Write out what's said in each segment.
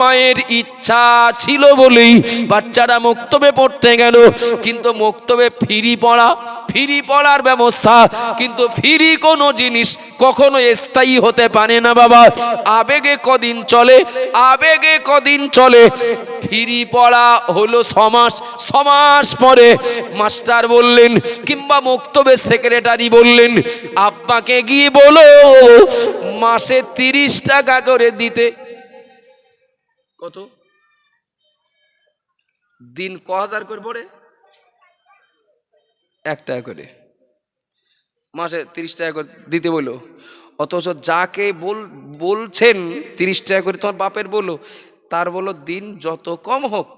মায়ের ইচ্ছা ছিল বলেই বাচ্চারা মক্তবে পড়তে গেল। কিন্তু মক্তবে ফিরি পড়া, ফিরি পড়ার ব্যবস্থা, কিন্তু ফিরি কোনো জিনিস কখনো স্থায়ী হতে পারে না বাবা। আবেগে কদিন চলে, আবেগে কদিন চলে। ফিরি পড়া হলো সমাস সমাস পরে মাস্টার বললেন কিংবা মক্তবের সেক্রেটারি বললেন, আব্বাকে গিয়ে বলো, মাসে তিরিশ টাকা করে দিতে কত? দিন ক হাজার করে পড়ে? এক টাকা করে। মাসে তিরিশ টাকা করে দিতে বলো অথচ যাকে বল, বলছেন তিরিশ টাকা করে তোমার বাপের বলো তার বলো দিন যত কম হোক,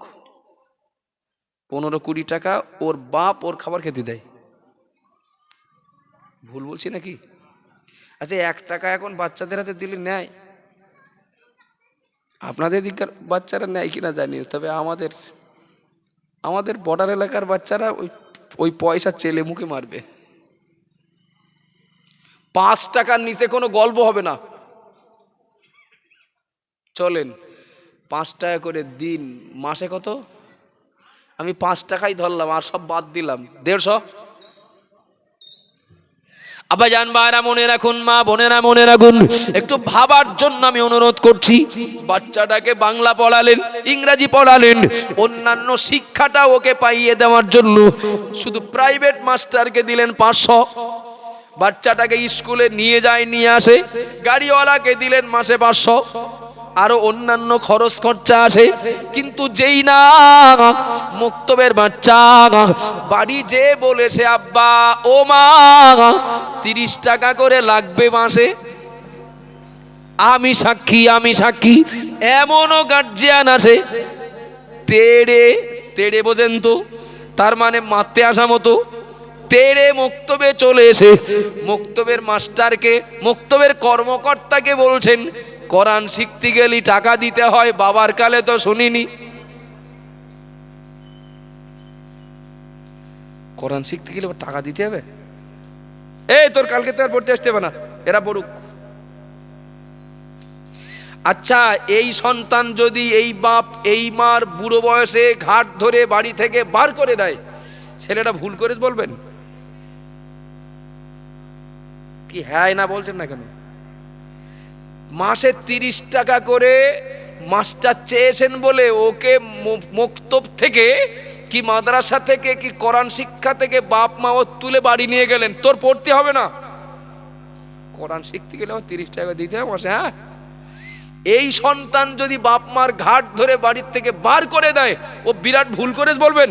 পনেরো কুড়ি টাকা ওর বাপ ওর খাবার খেতে দেয়। ভুল বলছি নাকি? আচ্ছা এক টাকা এখন বাচ্চাদের হাতে দিলে নেয়। আপনাদের দিককার বাচ্চারা নেয় কিনা জানি তবে আমাদের আমাদের বর্ডার এলাকার বাচ্চারা ওই ওই পয়সা চেলে মুখে মারবে। পাঁচ টাকার নিচে কোনো গল্প হবে না। চলেন, পাঁচ টাকা করে দিন, মাসে কত? আমি পাঁচ টাকাই ধরলাম, আর সব বাদ দিলাম। দেড়শো? আব্বা যান বায়রা মনে রাখুন, মা বোনেরা মনে রাখুন, একটু ভাবার জন্য আমি অনুরোধ করছি। বাচ্চাটাকে বাংলা পড়ালেন, ইংরাজি পড়ালেন, অন্যান্য শিক্ষাটা ওকে পাইয়ে দেওয়ার জন্য। শুধু প্রাইভেট মাস্টারকে দিলেন পাঁচশো। বাচ্চাটাকে স্কুলে নিয়ে যায়, নিয়ে আসে। গাড়িওয়ালাকে দিলেন মাসে পাঁচশো। আরও অন্যান্য খরচ খরচা আছে। কিন্তু যেই না, মুক্তবের বাচ্চা, বাড়ি যে বলেছে, আব্বা, ও মা, তিরিশ টাকা করে লাগবে মাসে। আমি সাক্ষী আমি সাক্ষী, এমনও গার্জিয়ান আছে। তেড়ে তেড়ে বোঝেন তো, তার মানে মারতে আসা মতো। তেড়ে মুক্তবে চলে এসে, মুক্তবের মাস্টারকে, মুক্তবের কর্মকর্তাকে বলছেন কোরআন শিখতে গেলি টাকা দিতে হয়, বাবার কালে তো শুনিনি। কোরআন শিখতে গেলে টাকা দিতে হবে? এই, তোর কালকে তো আর পড়তে আসতে হবে না, এরা পড়ুক। আচ্ছা এই সন্তান যদি এই বাপ, এই মার বুড়ো বয়সে ঘাট ধরে বাড়ি থেকে বার করে দেয়, ছেলেটা ভুল করে বলবেন? কি হ্যাঁ না বলছেন না কেন? মাসে তিরিশ টাকা করে মাস্টার চেয়েছেন বলে ওকে মক্তব থেকে কি মাদ্রাসা থেকে, কি কোরআন শিক্ষা থেকে বাপ মা ও তুলে বাড়ি নিয়ে গেলেন? তোর পড়তে হবে না। কোরআন শিখতে গেলে আমার তিরিশ টাকা দিতে হবে মাসে হ্যাঁ? এই সন্তান যদি বাপ মার ঘাট ধরে বাড়ির থেকে বার করে দেয়, ও বিরাট ভুল করে বলবেন?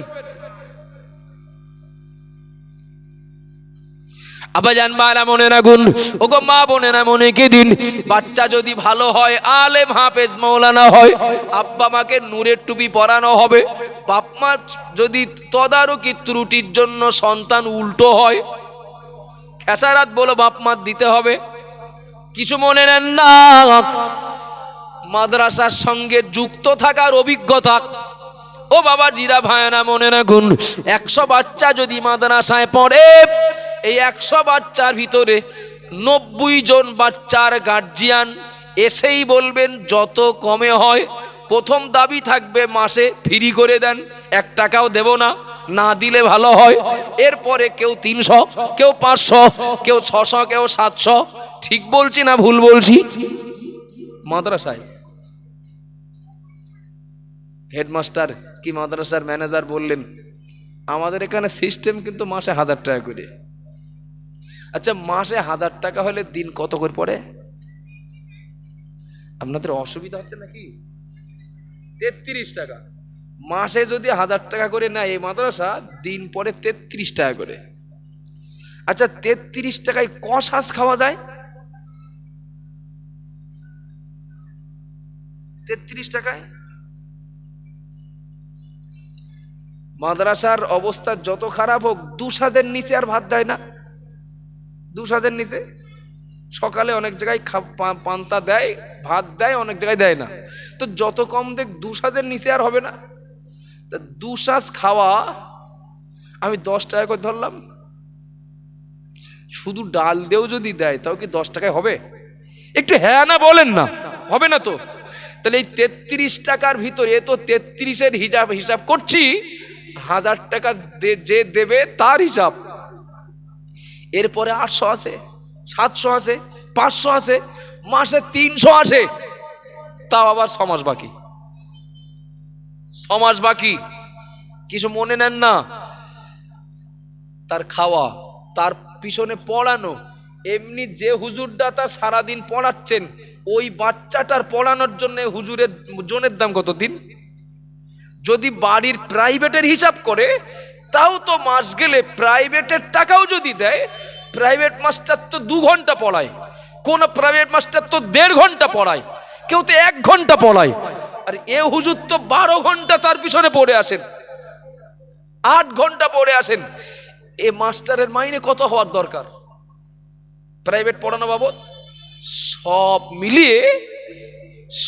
আবার জান মারা মনে রাখুন। ওগো মা বোনেরা মনে কে দিন? বাচ্চা যদি ভালো হয়, আলেম হাফেজ মৌলানা হয়, আব্বা মাকে নূরের টুপি পরানো হবে। বাপ মা যদি তদারকি ত্রুটির জন্য সন্তান উল্টো হয়, খেসারাত বলো বাপ মা দিতে হবে। কিছু মনে নেন না। মাদ্রাসার সঙ্গে যুক্ত থাকার অভিজ্ঞতা। ও বাবা জিরা ভায়না মনে রাখুন। একশো বাচ্চা যদি মাদ্রাসায় পড়ে এই একশো বাচ্চার ভিতরে নব্বই জন বাচ্চার গার্জিয়ান এসেই বলবেন, যত কমে হয়, প্রথম দাবি থাকবে মাসে ফ্রি করে দেন, এক টাকাও দেব না না দিলে ভালো হয়। এরপরে কেউ তিনশো, কেউ পাঁচশো, কেউ ছশো, কেউ সাতশো, ঠিক বলছি না ভুল বলছি? মাদ্রাসায়। হেডমাস্টার কি মাদ্রাসার ম্যানেজার বললেন, আমাদের এখানে সিস্টেম কিন্তু মাসে হাজার টাকা করে। আচ্ছা মাসে হাজার টাকা হলে দিন কত করে পড়ে? আপনাদের অসুবিধা হচ্ছে নাকি? তেত্রিশ টাকা। মাসে যদি হাজার টাকা করে নেয় এই মাদ্রাসা, দিন পরে তেত্রিশ টাকা করে। আচ্ছা তেত্রিশ টাকায় ক শ্বাস খাওয়া যায়? তেত্রিশ টাকায়? মাদ্রাসার অবস্থা যত খারাপ হোক, দু সাজের নিচে আর ভাত দেয় না। দু সাজের নিচে। সকালে অনেক জায়গায় পান্তা দেয়, ভাত দেয়, অনেক জায়গায় দেয় না। তো যত কম দেখ দু সাজের নিচে আর হবে না। তা দু সাজ খাওয়া, আমি দশ টাকা করে ধরলাম। শুধু ডাল দিয়েও যদি দেয়, তাও কি দশ টাকায় হবে? একটু হ্যাঁ না বলেন না, হবে না তো। তাহলে এই তেত্রিশ টাকার ভিতরে তো তেত্রিশের হিসাব হিসাব করছি, হাজার টাকা যে দেবে তার হিসাব। এরপরে আটশো আছে, সাতশো আছে, পাঁচশো আছে, মাসে তিনশো আছে। তাও আবার সমাজ বাকি। সমাজ বাকি। কিছু মনে নেন না। তার খাওয়া, তার পিছনে পড়ানো, এমনি যে হুজুরটা তার সারাদিন পড়াচ্ছেন, ওই বাচ্চাটার পড়ানোর জন্য হুজুরের জনের দাম কত দিন? যদি বাড়ির প্রাইভেটের হিসাব করে তাও তো মাস গেলে প্রাইভেটের টাকাও যদি দেয়, প্রাইভেট মাস্টার তো দু ঘণ্টা পড়ায়। কোন প্রাইভেট মাস্টার তো দেড় ঘণ্টা পড়ায়, কেউ তো এক ঘণ্টা পড়ায়। আর এ হুজুর তো বারো ঘণ্টা তার পিছনে পড়ে আসেন, আট ঘণ্টা পড়ে আসেন। এ মাস্টারের মাইনে কত হওয়ার দরকার? প্রাইভেট পড়ানো বাবদ? সব মিলিয়ে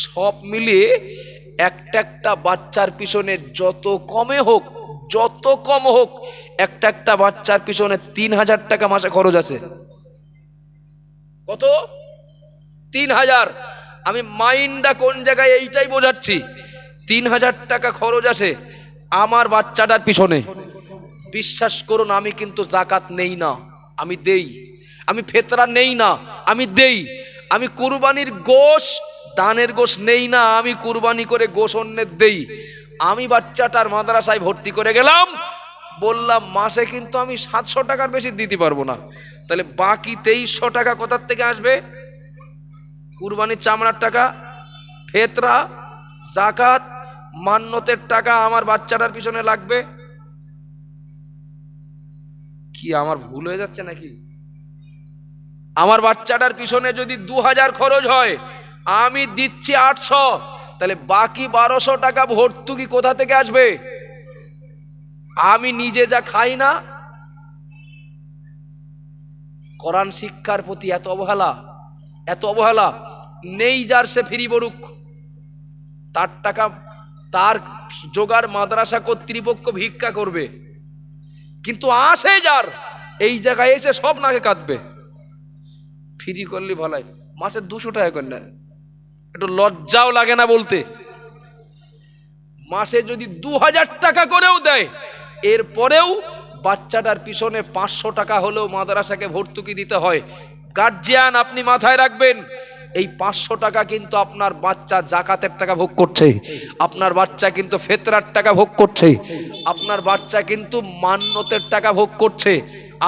সব মিলিয়ে একটা একটা বাচ্চার পিছনে যত কমে হোক যত কম হোক, একটা একটা বাচ্চার পিছনে তিন হাজার টাকা মাসে খরচ আছে। কত? তিন হাজার। আমি মাইন্ডটা কোন জায়গায় এইটাই বোঝাচ্ছি, তিন হাজার টাকা খরচ আছে আমার বাচ্চাটার পিছনে। বিশ্বাস করুন, আমি কিন্তু জাকাত নেই না, আমি দেই। আমি ফেতরা নেই না, আমি দেই। আমি কুরবানির গোশ দানের গোশ নেই না, আমি কুরবানি করে গোশ অন্যের দেই। আমি বাচ্চাটার মাদ্রাসায় ভর্তি করে গেলাম। বললাম, মাসে কিন্তু আমি সাতশো টাকার বেশি দিতে পারব না। তাহলে বাকি তেইশশো টাকা কোথার থেকে আসবে? কুরবানির চামড়ার টাকা, ফেতরা, জাকাত মান্যতের টাকা আমার বাচ্চাটার পিছনে লাগবে। কি আমার ভুল হয়ে যাচ্ছে নাকি? আমার বাচ্চাটার পিছনে যদি দু হাজার খরচ হয় আমি দিচ্ছি আটশো। তাহলে বাকি বারোশো টাকা ভর্তুকি কোথা থেকে আসবে? আমি নিজে যা খাই না, কোরআন শিক্ষার প্রতি এত অবহেলা এত অবহেলা, নেই যার সে ফিরি বরুক তার টাকা, তার জোগাড় মাদ্রাসা কর্তৃপক্ষ ভিক্ষা করবে। কিন্তু আসে যার, এই জায়গায় এসে সব নাকে কাঁদবে। ফ্রি করলে ভালাই, মাসে দুশো টাকা করে নেয়। একটু লজ্জাও লাগে না বলতে। মাসে যদি দু হাজার টাকা করেও দেয়, এরপরেও বাচ্চাটার পিছনে পাঁচশো টাকা হলেও মাদ্রাসাকে ভর্তুকি দিতে হয়। গার্জিয়ান আপনি মাথায় রাখবেন, এই পাঁচশো টাকা কিন্তু আপনার বাচ্চা জাকাতের টাকা ভোগ করছে, আপনার বাচ্চা কিন্তু ফেতরার টাকা ভোগ করছে, আপনার বাচ্চা কিন্তু মান্যতের টাকা ভোগ করছে,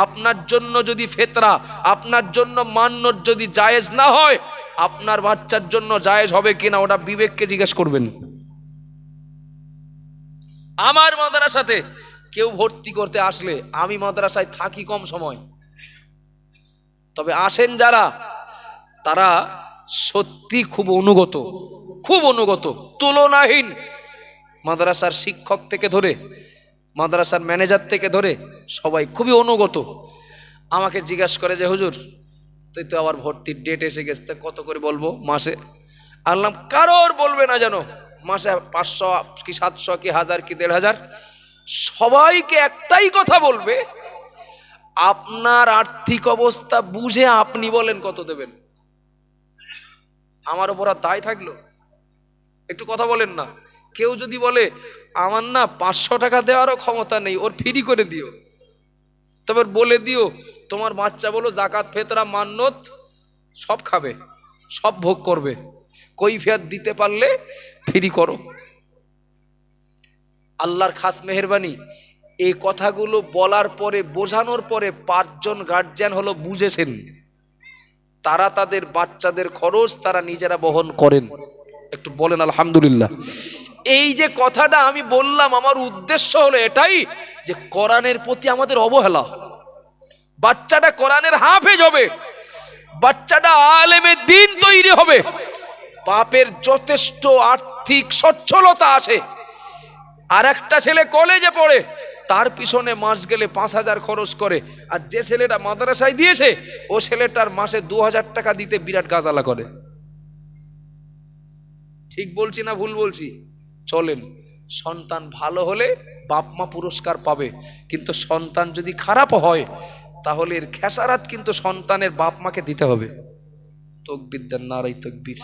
আপনার জন্য যদি ফেতরা, আপনার জন্য মান্যত যদি জায়েজ না হয়, আপনার বাচ্চার জন্য জায়েজ হবে কিনা ওটা বিবেককে জিজ্ঞেস করবেন। আমার মাদ্রাসাতে কেউ ভর্তি করতে আসলে আমি মাদ্রাসায় থাকি কম সময়। তবে আসেন যারা, তারা সত্যি খুব অনুগত খুব অনুগত, তুলনাহীন। মাদ্রাসার শিক্ষক থেকে ধরে, মাদ্রাসার ম্যানেজার থেকে ধরে সবাই খুবই অনুগত। আমাকে জিজ্ঞাসা করে যে, হুজুর, তুই তো আবার ভর্তির ডেট এসে গেছে, কত করে বলব মাসে? আনলাম কারোর বলবে না যেন, মাসে পাঁচশো কি সাতশো কি হাজার কি দেড় হাজার? সবাইকে একটাই কথা বলবে আপনার আর্থিক অবস্থা বুঝে আপনি বলেন কত দেবেন। আমার ওপর আর দায় থাকল? একটু কথা বলেন না। কেউ যদি বলে, আমার না পাঁচশো টাকা দেওয়ারও ক্ষমতা নেই, ওর ফ্রি করে দিও। তবে বলে দিও, তোমার বাচ্চা বলো, জাকাত, ফেতরা, মান্নত, সব খাবে, সব ভোগ করবে। কৈফিয়াত দিতে পারলে ফ্রি করো। আল্লাহর খাস মেহরবানি এই কথাগুলো বলার পরে, বোঝানোর পরে পাঁচজন গার্জিয়ান হলো বুঝেছেন তারা তাদের বাচ্চাদের খরচ তারা নিজেরা বহন করেন। একটু বলেন, আলহামদুলিল্লাহ। এই যে কথাটা আমি বললাম, আমার উদ্দেশ্য হলো এটাই যে কোরআনের প্রতি আমাদের অবহেলা। বাচ্চাটা কোরআনের হাফেজ হবে। বাচ্চাটা আলেমে দিন তৈরি হবে। বাপের যথেষ্ট আর্থিক সচ্ছলতা আছে। আর একটা ছেলে কলেজে পড়ে তার পিছনে মাস গেলে পাঁচ হাজার খরচ করে। আর যে ছেলেটা মাদ্রাসায় দিয়েছে, ও ছেলেটার মাসে দু হাজার টাকা দিতে বিরাট গাজালা করে। ঠিক বলছি না ভুল বলছি? চলেন, সন্তান ভালো হলে বাপ মা পুরস্কার পাবে। কিন্তু সন্তান যদি খারাপ হয়, তাহলে এর খেসারাত কিন্তু সন্তানের বাপ মাকে দিতে হবে। তকবির দেন নারাই তকবির।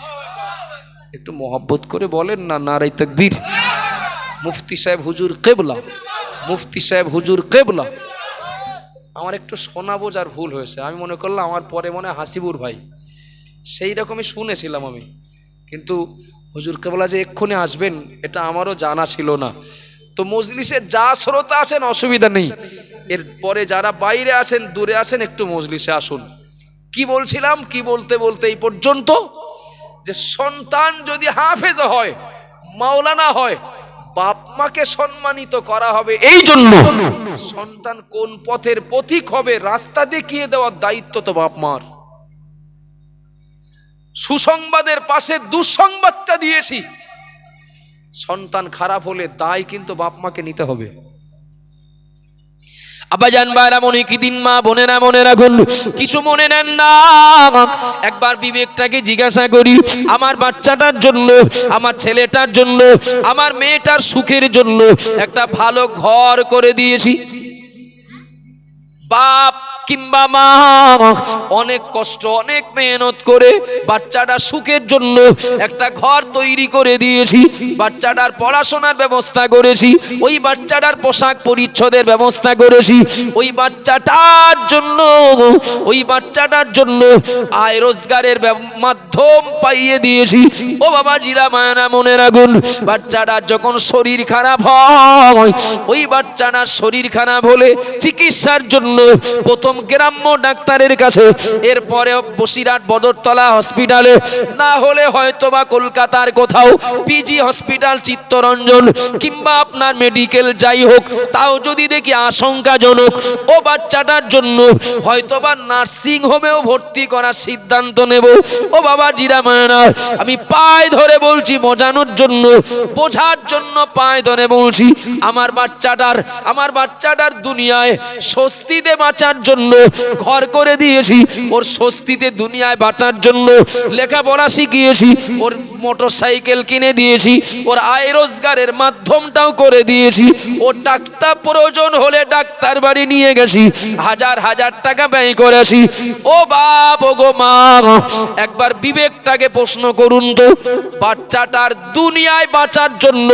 একটু মহব্বত করে বলেন না নারাই তকবীর। মুফতি সাহেব হুজুর কেবলা, মুফতি সাহেব হুজুর কেবলা। আমার একটু শোনা বোঝার ভুল হয়েছে। আমি মনে করলাম আমার পরে মনে হাসিবুর ভাই। সেই রকমই শুনেছিলাম আমি। কিন্তু হুজুর কেবলা যে এক্ষুনি আসবেন, এটা আমারও জানা ছিল না। তো মজলিসে যা শ্রোতা আছেন, অসুবিধা নেই। এরপরে যারা বাইরে আসেন দূরে আসেন একটু মজলিসে আসুন। কি বলছিলাম? কি বলতে বলতে এই পর্যন্ত? যে সন্তান যদি হাফেজ হয়, মাওলানা হয় বাপ মাকে সম্মানিত করা হবে। এই জন্য সন্তান কোন পথের পথিক হবে, রাস্তা দেখিয়ে দেওয়ার দায়িত্ব তো বাপ মার সুসংবাদের পাশে দুঃসংবাদটা দিয়েছি। সন্তান খারাপ হলে দায় কিন্তু বাপ মাকে নিতে হবে। আব্বাজান ভাইরা, মনে কি দিন মা, বোনেরা মনে রাখুন কিছু মনে নেন না একবার বিবেকটাকে জিজ্ঞাসা করি, আমার বাচ্চাটার জন্য, আমার ছেলেটার জন্য, আমার মেয়েটার সুখের জন্য একটা ভালো ঘর করে দিয়েছি। বাপ কিংবা মা, অনেক কষ্ট, অনেক মেহনত করে বাচ্চাটা সুখের জন্য একটা ঘর তৈরি করে দিয়েছি, বাচ্চাটার পড়াশোনার ব্যবস্থা করেছি, ওই বাচ্চাটার পোশাক পরিচ্ছদের ব্যবস্থা করেছি, ওই বাচ্চাটার জন্য, ওই বাচ্চাটার জন্য আয় রোজগারের মাধ্যম পাইয়ে দিয়েছি। ও বাবা জিরা মায়না মনে রাখুন বাচ্চাটার যখন শরীর খারাপ হয়, ওই বাচ্চাটার শরীর খারাপ হলে চিকিৎসার জন্য প্রথম গ্রাম্য ডাক্তারের কাছে। এরপরে বসিরহাট বদরতলা হসপিটালে। না হলে হয়তো বা কলকাতার কোথাও পিজি হসপিটাল, চিত্তরঞ্জন কিংবা আপনার মেডিকেল যাই হোক, তাও যদি দেখি আশঙ্কাজনক। ও বাচ্চাটার জন্য হয়তো বা নার্সিং হোমেও ভর্তি করার সিদ্ধান্ত নেব। ও বাবা জিরা মায়না আমি পায়ে ধরে বলছি, বোঝানোর জন্য, বোঝার জন্য পায়ে ধরে বলছি, আমার বাচ্চাটার আমার বাচ্চাটার দুনিয়ায় স্বস্তিতে বাঁচার জন্য ঘর করে দিয়েছি। ওর স্বস্তিতে দুনিয়ায় বাঁচার জন্য লেখাপড়া শিখিয়েছি। ওর মোটর সাইকেল কিনে দিয়েছি। ওর আয় রোজগারের মাধ্যমটাও করে দিয়েছি। ওর ডাক্তার প্রয়োজন হলে ডাক্তার বাড়ি নিয়ে গেছি। হাজার হাজার টাকা ব্যয় করেছি। ও বাপ, ও গো মা, একবার বিবেকটাকে প্রশ্ন করুন তো। বাচ্চাটার দুনিয়ায় বাঁচার জন্য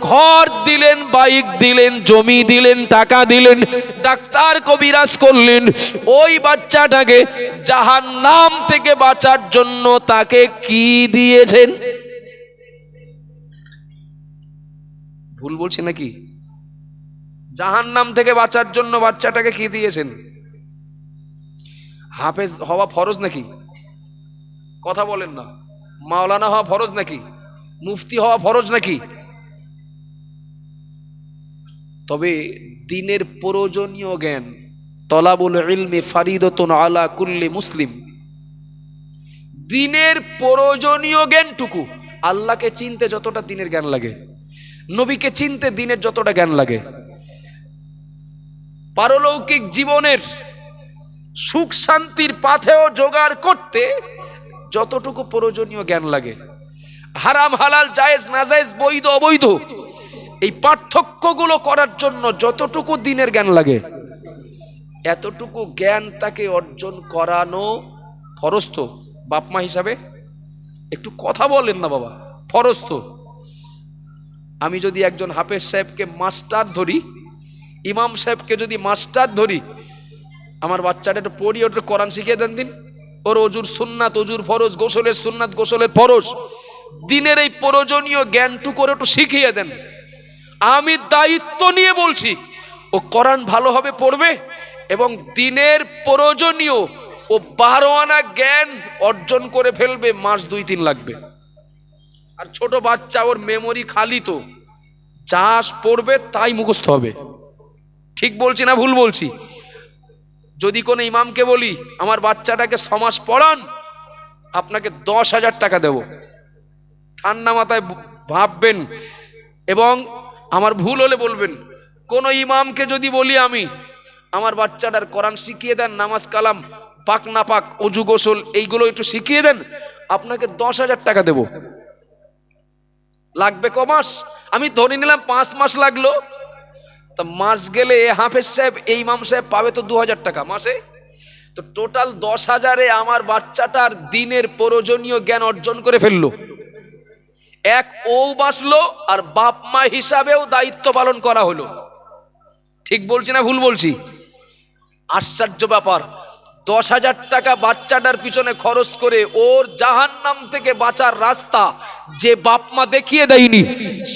ঘর দিলেন, বাইক দিলেন, জমি দিলেন, টাকা দিলেন, ডাক্তার কবিরাজ করলেন। ওই বাচ্চাটাকে জাহান নাম থেকে বাঁচার জন্য তাকে কি দিয়েছেন? ভুল বলছি নাকি? জাহান নাম থেকে বাঁচার জন্য বাচ্চাটাকে কি দিয়েছেন? হাফেজ হওয়া ফরজ নাকি? কথা বলেন না। মাওলানা হওয়া ফরজ নাকি? মুফতি হওয়া ফরজ নাকি? তবে দিনের প্রয়োজনীয় জ্ঞান তলাবুল ইলমে ফারিদতুন আলা কুল্লি মুসলিম। দিনের প্রয়োজনীয় জ্ঞানটুকু, আল্লাহকে চিনতে যতটা দিনের জ্ঞান লাগে, নবীকে চিনতে দিনের যতটা জ্ঞান লাগে, পারলৌকিক জীবনের সুখ শান্তির পাথেও জোগাড় করতে যতটুকু প্রয়োজনীয় জ্ঞান লাগে। হারাম, হালাল, জায়েজ, নাজায়েজ, বৈধ, অবৈধ, এই পার্থক্যগুলো করার জন্য যতটুকু দিনের জ্ঞান লাগে এতটুকু জ্ঞান তাকে অর্জন করানো ফরজ তো বাপমা হিসাবে? একটু কথা বলেন না বাবা ফরজ তো আমি যদি একজন হাফেজ সাহেবকে মাস্টার ধরি, ইমাম সাহেবকে যদি মাস্টার ধরি, আমার বাচ্চাটা একটু পড়ি ওটা কোরআন শিখিয়ে দেন দিন। ওর অজুর সুন্নাত, অজুর ফরজ, গোসলের সুন্নাত, গোসলের ফরজ। দিনের এই প্রয়োজনীয় জ্ঞানটু করে একটু শিখিয়ে দেন। আমি দায়িত্ব নিয়ে বলছি, ও কোরআন ভালোভাবে পড়বে এবং দিনের প্রয়োজনীয় ও বারো আনা জ্ঞান অর্জন করে ফেলবে, মাস দুই তিন লাগবে। আর ছোট বাচ্চা, ওর মেমোরি খালি তো। চাষ পড়বে, তাই মুখস্থ হবে। ঠিক বলছি না ভুল বলছি? যদি কোনো ইমামকে বলি, আমার বাচ্চাটাকে সমাজ পড়ান, আপনাকে দশ হাজার টাকা দেব। ঠান্ডা মাথায় ভাববেন এবং আমার ভুল হলে বলবেন, কোনো ইমামকে যদি বলি আমি আমার বাচ্চাটার কোরআন শিখিয়ে দেন, নামাজ কালাম, পাক না পাক, অজু গোসল, এইগুলো একটু শিখিয়ে দেন, আপনাকে দশ হাজার টাকা দেব। লাগবে ক মাস? আমি ধরে নিলাম পাঁচ মাস লাগল। তা মাস গেলে হাফেজ সাহেব, এই ইমাম সাহেব পাবে তো দু হাজার টাকা মাসে। তো টোটাল দশ হাজারে আমার বাচ্চাটার দিনের প্রয়োজনীয় জ্ঞান অর্জন করে ফেলল। এক ও বাঁচলো আর বাপ মা হিসাবেও দায়িত্ব পালন করা হলো। ঠিক বলছি না ভুল বলছি? আশ্চর্য ব্যাপার। দশ হাজার টাকা বাচ্চাটার পিছনে খরচ করে ওর জাহান নাম থেকে বাঁচার রাস্তা যে বাপ মা দেখিয়ে দেয়নি,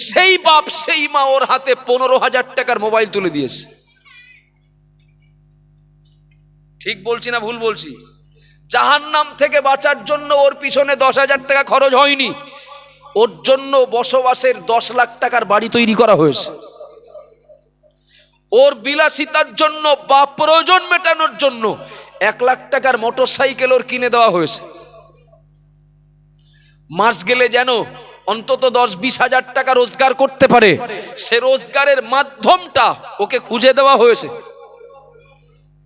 সেই বাপ সেই মা ওর হাতে পনেরো হাজার টাকার মোবাইল তুলে দিয়েছে। ঠিক বলছি না ভুল বলছি? জাহান নাম থেকে বাঁচার জন্য ওর পিছনে দশ হাজার টাকা খরচ হয়নি। ওর জন্য বসবাসের দশ লাখ টাকার বাড়ি তৈরি করা হয়েছে। ওর বিলাসিতার জন্য বা প্রয়োজন মেটানোর জন্য এক লাখ টাকার মোটর সাইকেল ওর কিনে দেওয়া হয়েছে। মাস গেলে যেন অন্তত দশ বিশ হাজার টাকা রোজগার করতে পারে, সে রোজগারের মাধ্যমটা ওকে খুঁজে দেওয়া হয়েছে।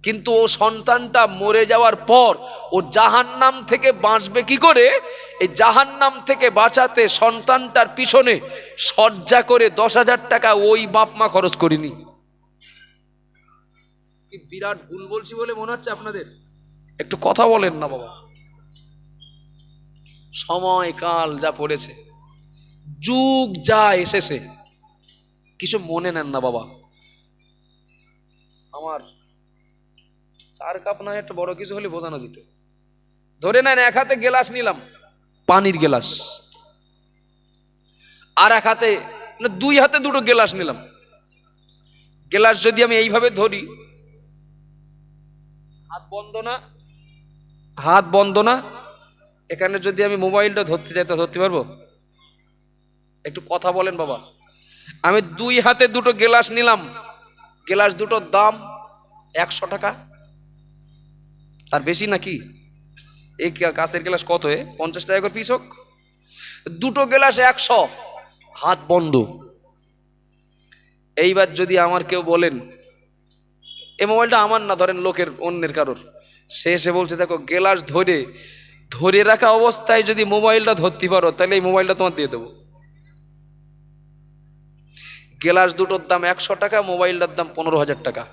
কিন্তু ও সন্তানটা মরে যাওয়ার পর ও জাহান্নাম থেকে বাঁচবে কি করে? এই জাহান্নাম থেকে বাঁচাতে সন্তানটার পিছনে সজ্জা করে দশ হাজার টাকা ওই বাপ মা খরচ করিনি। কি বিরাট ভুল বলছি বলে মনে হচ্ছে আপনাদের? একটু কথা বলেন না বাবা। সময় কাল যা পড়েছে, যুগ যা এসেছে, কিছু মনে নেন না বাবা। আমার চার কাপ না একটা বড় কিছু হলে বোঝানো যেত। ধরে নেন এক হাতে গেলাস নিলাম, পানির গেলাস। আর এক হাতে দুই হাতে দুটো গেলাস নিলাম। গেলাস যদি আমি এইভাবে ধরি হাত বন্ধ না? হাত বন্ধ না? এখানে যদি আমি মোবাইলটা ধরতে চাই তো ধরতে পারব? একটু কথা বলেন বাবা। আমি দুই হাতে দুটো গেলাস নিলাম। গেলাস দুটোর দাম একশো টাকা। তার বেশি নাকি? এই কা- কাঁচের গ্লাস কত এ? পঞ্চাশ টাকা করে পিস হোক। দুটো গ্লাস একশো। হাত বন্ধ। এইবার যদি আমার কেউ বলেন এই মোবাইলটা আমার না, ধরেন লোকের অন্যের কারোর। সে এসে বলছে, দেখো, গেলাস ধরে ধরে রাখা অবস্থায় যদি মোবাইলটা ধরতে পারো, তাহলে এই মোবাইলটা তোমার দিয়ে দেবো। গেলাস দুটোর দাম একশো টাকা, মোবাইলটার দাম পনেরো হাজার টাকা।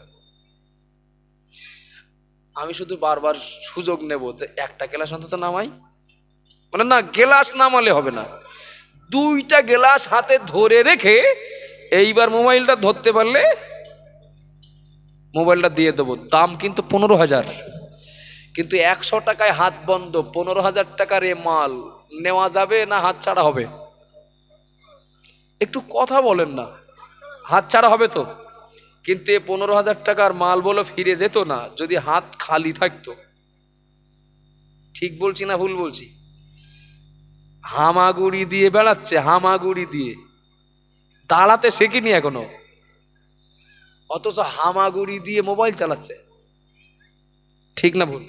আমি শুধু বারবার সুযোগ নেব যে একটা গেলাস অন্তত নামাই। মানে না, গেলাস নামালে হবে না। দুইটা গেলাস হাতে ধরে রেখে এইবার মোবাইলটা ধরতে পারলে মোবাইলটা দিয়ে দেবো। দাম কিন্তু পনেরো হাজার। কিন্তু একশো টাকায় হাত বন্ধ, পনেরো হাজার টাকার এ মাল। নেওয়া যাবে না হাত ছাড়া হবে? একটু কথা বলেন না। হাত ছাড়া হবে তো? কিন্তু এ পনেরো হাজার টাকার মাল বলো ফিরে যেত না, যদি হাত খালি থাকতো। ঠিক বলছি না ভুল বলছি? হামাগুড়ি দিয়ে বেড়াচ্ছে, হামাগুড়ি দিয়ে। দাঁড়াতে শেখিনি এখনও। অথচ হামাগুড়ি দিয়ে মোবাইল চালাচ্ছে। ঠিক না ভুল?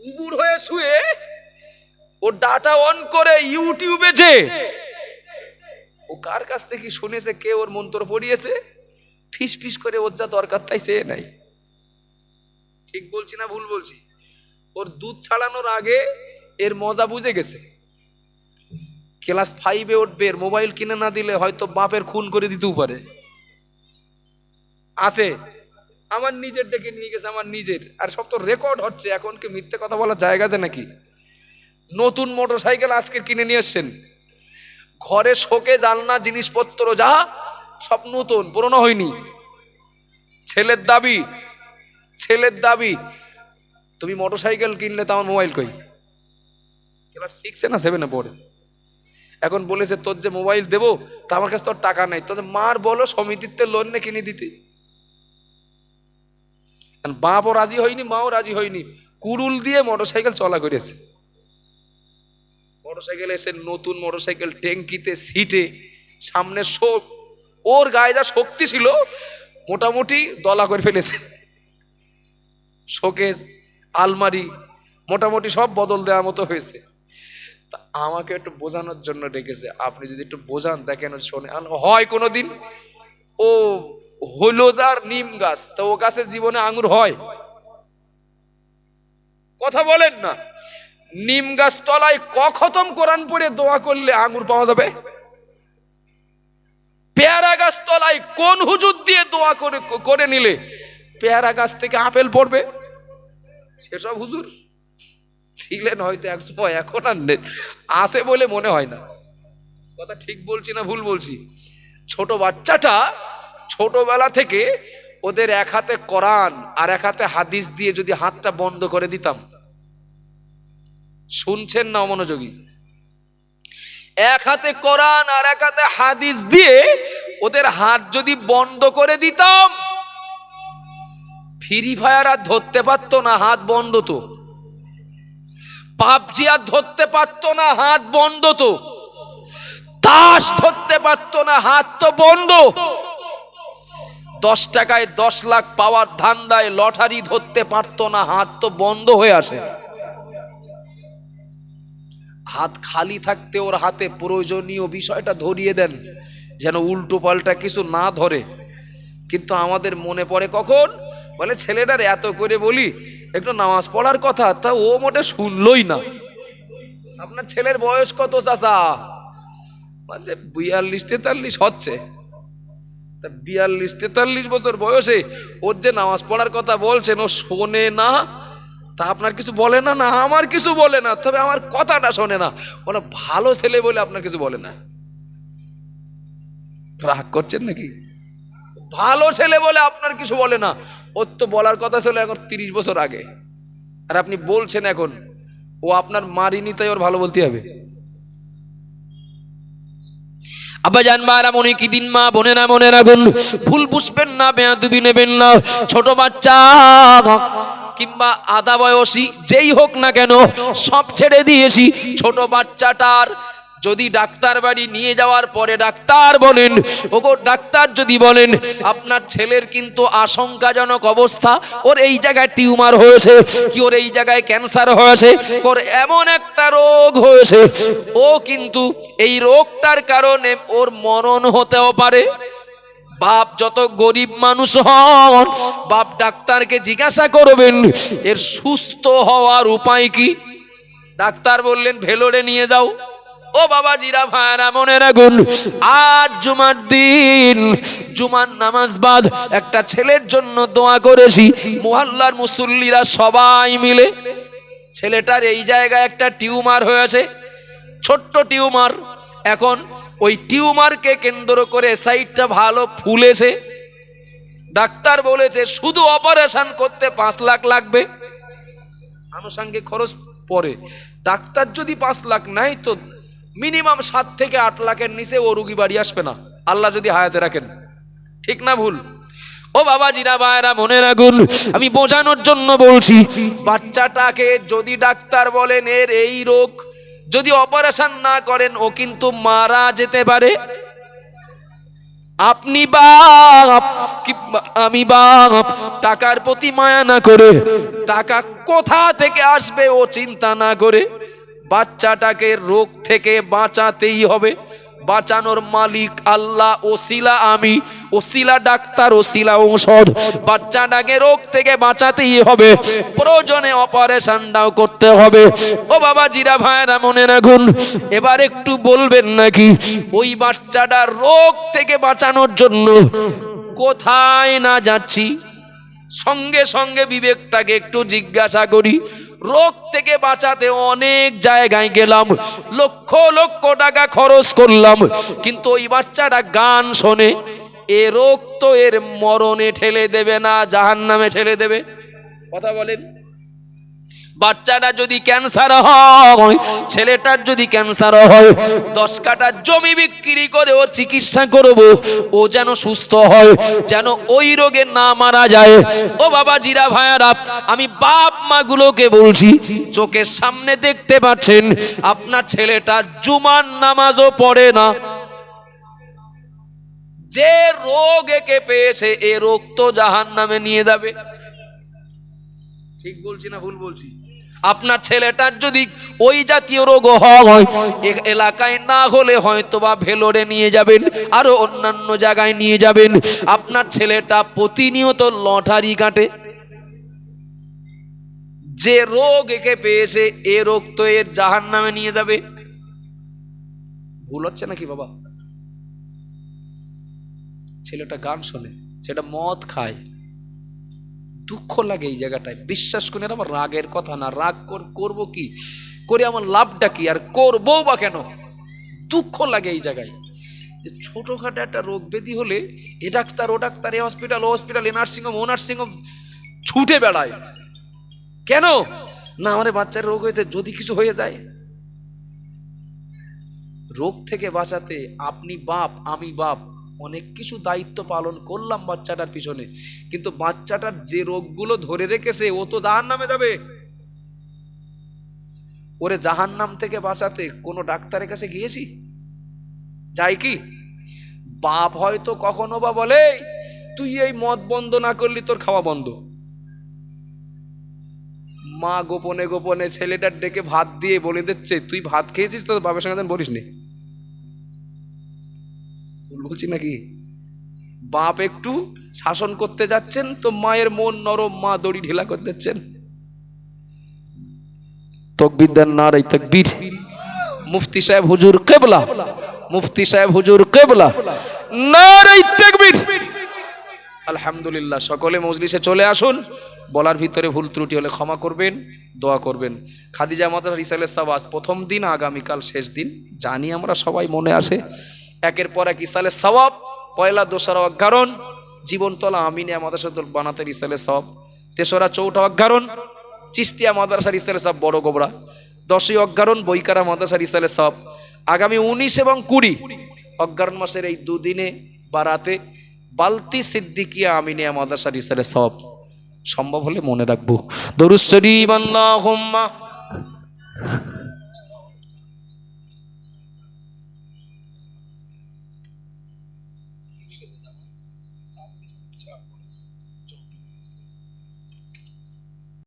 উবুর হয়ে শুয়ে ও ডাটা অন করে ইউটিউবে যে। ও কার কাছ থেকে শুনেছে কে ওর মন্ত্র পড়িয়েছে? ফিস ফিস করে ওর যা দরকার তাই সে নাই ঠিক বলছি না ভুল বলছি? ওর দুধ ছাড়ানোর আগে এর মজা বুঝে গেছে। ক্লাস ফাইভে উঠবে মোবাইল কিনে না দিলে হয়তো বাপের খুন করে দিতেও পারে। আছে। আমার নিজের ডেকে নিয়ে গেছে, আমার নিজের। আর সব তো রেকর্ড হচ্ছে, এখন কি মিথ্যে কথা বলার জায়গা আছে নাকি? নতুন মোটর সাইকেল আজকে কিনে নিয়ে এসছেন। ঘরে শোকে জালনা জিনিসপত্র যা, সব নতুন, পুরনো হয়নি। ছেলের দাবি ছেলের দাবি, তুমি মোটর সাইকেল কিনলে তো আমার মোবাইল কই? ক্লাস সিক্সে না সেভেনে পড়ে। এখন বলেছে, তোর যে মোবাইল দেবো, তা আমার কাছে তোর টাকা নাই। তোর মার বলো সমিতিতে লোন নে কিনে দিতে। এখন বাপও রাজি হয়নি, মাও রাজি হয়নি। কুড়ুল দিয়ে মোটরসাইকেল চলা করেছে। মোটরসাইকেল এসে নতুন মোটরসাইকেল ট্যাঙ্কিতে, সিটে, সামনে শোক। ওর গায়ে যা শক্তি ছিল, মোটামুটি দলা করে ফেলেছে। শোকেস, আলমারি, মোটামুটি সব বদল দেওয়ার মতো হয়েছে। তা আমাকে একটু বোঝানোর জন্য ডেকেছে। আপনি যদি একটু বোঝান, দেখেন শোনে হয় কোনোদিন ও হলো যার নিম গাছ, তো ও গাছের জীবনে আঙুর হয়। কথা বলেন না। নিম গাছ তলায় ক খতম কোরআন পড়ে দোয়া করলে আঙুর পাওয়া যাবে? পেয়ারা গাছ তলায় কোন হুজুর দিয়ে দোয়া করে করে নিলে পেয়ারা গাছ থেকে আপেল পড়বে? সেসব হুজুর ছিলেন হয়তো এক সময়, এখন আর নেই। আছে বলে মনে হয় না। কথা ঠিক বলছি না ভুল বলছি? ছোট বাচ্চাটা ছোটবেলা থেকে ওদের এক হাতে কোরআন আর এক হাতে হাদিস দিয়ে যদি হাতটা বন্ধ করে দিতাম। শুনছেন না অমনোযোগী? এক হাতে কোরআন আর এক হাতে হাদিস দিয়ে ওদের হাত যদি বন্ধ করে দিতাম, ফ্রি ফায়ার আর ধরতে পারতো না, হাত বন্ধ তো। পাবজি আর ধরতে পারতো না, হাত বন্ধ তো। তাস ধরতে পারতো না, হাত তো বন্ধ। দশ টাকায় দশ লাখ পাওয়ার ধান্দায় লটারি ধরতে পারতো না, হাত তো বন্ধ হয়ে আসে। হাত খালি থাকতে ওর হাতে প্রয়োজনীয় বিষয়টা ধরিয়ে দেন, যেন উল্টো পাল্টা কিছু না ধরে। কিন্তু আমাদের মনে পড়ে কখন? বলে, ছেলেটার এত করে বলি, একটু নামাজ পড়ার কথা, তা ও মোটে শুনলই না। আপনার ছেলের বয়স কত, চাচা? বিয়াল্লিশ তেতাল্লিশ হচ্ছে। তা বিয়াল্লিশ, তেতাল্লিশ বছর বয়সে ওর যে নামাজ পড়ার কথা বলছেন, ও শোনে না। তা আপনার কিছু বলে না? না, আমার কিছু বলে না, তবে আমার কথাটা শোনে না। ওরা ভালো ছেলে বলে আপনার কিছু বলে না। রাগ করছেন নাকি? ভালো ছেলে বলে আপনার কিছু বলে না। ওর তো বলার কথা ছিল এখন তিরিশ বছর আগে। আর আপনি বলছেন এখন, ও আপনার মারিনি, তাই ওর ভালো বলতে হবে? আব্বা জান, মারা মনে কি দিন মা, বোনেরা মনে রাখুন ফুল পুষবেন না, বেয়াদুবি নেবেন না। ছোট বাচ্চা, কিংবা আদা বয়সী, যেই হোক না কেন, সব ছেড়ে দিয়েছি। ছোট বাচ্চাটার যদি ডাক্তার বাড়ি নিয়ে যাওয়ার পরে ডাক্তার বলেন, ওগো, ডাক্তার যদি বলেন, আপনার ছেলের কিন্তু আশঙ্কাজনক অবস্থা, ওর এই জায়গায় টিউমার হয়েছে, কি ওর এই জায়গায় ক্যান্সার হয়েছে, ওর এমন একটা রোগ হয়েছে, ও কিন্তু এই রোগটার কারণে ওর মরণ হতেও পারে। বাপ যত গরিব মানুষ হন, বাপ ডাক্তারকে জিজ্ঞাসা করবেন, এর সুস্থ হওয়ার উপায় কি? ডাক্তার বললেন, ভেলোরে নিয়ে যাও। ও বাবা জিরা ভাইরা মনে রাখুন, আজ জুমার দিন, জুমার নামাজ বাদ একটা ছেলের জন্য দোয়া করেছি। মোহাল্লার মুসল্লিরা সবাই মিলে, ছেলেটার এই জায়গায় একটা টিউমার হয়েছে, ছোট্ট টিউমার। এখন ওই টিউমারকে কেন্দ্র করে সাইডটা ভালো ফুলেছে। ডাক্তার বলেছে, শুধু অপারেশন করতে পাঁচ লাখ লাগবে। আনুষঙ্গিক খরচ পরে ডাক্তার যদি পাঁচ লাখ নাই তো মিনিমাম সাত থেকে আট লাখের নিচে ও রুগী বাড়ি আসবে না। আল্লাহ যদি হায়াতে রাখেন। ঠিক না ভুল? ও বাবা জিরা ভাইরা মনে রাখুন, আমি বোঝানোর জন্য বলছি, বাচ্চাটাকে যদি ডাক্তার বলেন এর এই রোগ, যদি অপারেশন না করেন, ও কিন্তু মারা যেতে পারে। আপনি বাপ আমি বাপ, টাকার প্রতি মায়া না করে, টাকা কোথা থেকে আসবে ও চিন্তা না করে? বাচ্চাটাকে রোগ থেকে বাঁচাতেই হবে। বাঁচানোর মালিক আল্লাহ, ওসিলা আমি। ওসিলা ডাক্তার, ওসিলা ঔষধ। বাচ্চাটাকে রোগ থেকে বাঁচাতেই হবে। প্রয়োজনে অপারেশনটাও করতে হবে। ও বাবা জিরা ভাইরা মনে রাখুন, এবার একটু বলবেন নাকি, ওই বাচ্চাটা রোগ থেকে বাঁচানোর জন্য কোথায় না যাচ্ছি? সঙ্গে সঙ্গে বিবেকটাকে একটু জিজ্ঞাসা করি। রোগ থেকে বাঁচাতে অনেক জায়গায় গেলাম। লক্ষ লক্ষ টাকা খরচ করলাম। কিন্তু ওই বাচ্চাটা গান শোনে। এ রোগ তো এর মরণে ঠেলে দেবে না জাহান নামে ঠেলে দেবে। কথা বলেন। বাচ্চাটা যদি ক্যান্সার হয়, ছেলেটার যদি ক্যান্সার হয়, দশ কাটা জমি বিক্রি করে ওর চিকিৎসা করব, ও যেন সুস্থ হয়, যেন ওই রোগে না মারা যায়। ও বাবা জিরা ভাইয়ারা, আমি বাপ মাগুলোকে বলছি, চোখের সামনে দেখতে পাচ্ছেন, আপনার ছেলেটা জুমার নামাজও পড়ে না। যে রোগ একে পেয়েছে, এ রোগ তো জাহান নামে নিয়ে যাবে। ঠিক বলছি না ভুল বলছি? আপনার ছেলেটার যদি ওই জাতীয় রোগ হয় এলাকায় না হলে হয়তো বা ভেলোরে নিয়ে যাবেন, আরও অন্যান্য জায়গায় নিয়ে যাবেন। আপনার ছেলেটা প্রতিনিয়ত লটারি কাটে। যে রোগ একে পেয়েছে, এ রোগ তো এর জাহান নামে নিয়ে যাবে। ভুল হচ্ছে নাকি বাবা? ছেলেটা গান শোনে, সেটা মদ খায়। দুঃখ লাগে এই জায়গাটায়। বিশ্বাস করে আমার রাগের কথা না, রাগ কর- করব কি? করে আমার লাভটা কি? আর করব বা কেন? দুঃখ লাগে এই জায়গায়। যে ছোটোখাটো একটা রোগ ব্যাধি হলে এ ডাক্তার, ও ডাক্তার, এ হসপিটাল ও হসপিটাল এ নার্সিংহোম ও নার্সিংহোম ছুটে বেড়ায়। কেন? না আমাদের বাচ্চার রোগ হয়েছে, যদি কিছু হয়ে যায়। রোগ থেকে বাঁচাতে আপনি বাপ, আমি বাপ অনেক কিছু দায়িত্ব পালন করলাম বাচ্চাটার পিছনে। কিন্তু বাচ্চাটার যে রোগগুলো ধরে রেখেছে, ও তো জাহান নামে যাবে। ওরে জাহান নাম থেকে বাঁচাতে কোনো ডাক্তারের কাছে গিয়েছি? যাই কি? বাপ হয়তো কখনো বা বলে, তুই এই মদ বন্ধ না করলি তোর খাওয়া বন্ধ। মা গোপনে গোপনে ছেলেটার ডেকে ভাত দিয়ে বলে দিচ্ছে, তুই ভাত খেয়েছিস তো? বাবার সঙ্গে বলিস নি ভুল বলছি নাকি? বাপ একটু শাসন করতে যাচ্ছেন, তো মায়ের মন নরম, মা দড়ি ঢিলা করে দিচ্ছেন। তকবির না রে তকবীর। মুফতি সাহেব হুজুর কেবলা। মুফতি সাহেব হুজুর কেবলা। না রে তকবীর। আলহামদুলিল্লাহ, সকলে মজলিসে চলে আসুন। বলার ভিতরে ভুল ত্রুটি হলে ক্ষমা করবেন, দোয়া করবেন। খাদিজা মাদ্রাসা রিসালে সাবাস প্রথম দিন, আগামীকাল শেষ দিন। জানি আমরা সবাই মনে আসে একের পর এক ইসালে সওয়াব, পয়লা দোসরা অজ্ঞারণ জীবনতলা আমিনিয়া মাদ্রাসা দল বানাতে ইসালে সওয়াব, তেসরা চৌঠা অজ্ঞারণ চিস্তিয়া মাদ্রাসার ইসালে সব বড় গোবরা, দশই অজ্ঞারণ বইকারা মাদ্রাসার ইসালে সব আগামী উনিশ এবং কুড়ি অজ্ঞারণ মাসের এই দুদিনে বা রাতে বালতি সিদ্দিকিয়া আমিনিয়া মাদ্রাসার ইসালে সব সম্ভব হলে মনে রাখব। দরুদ শরীফ আল্লাহুম্মা।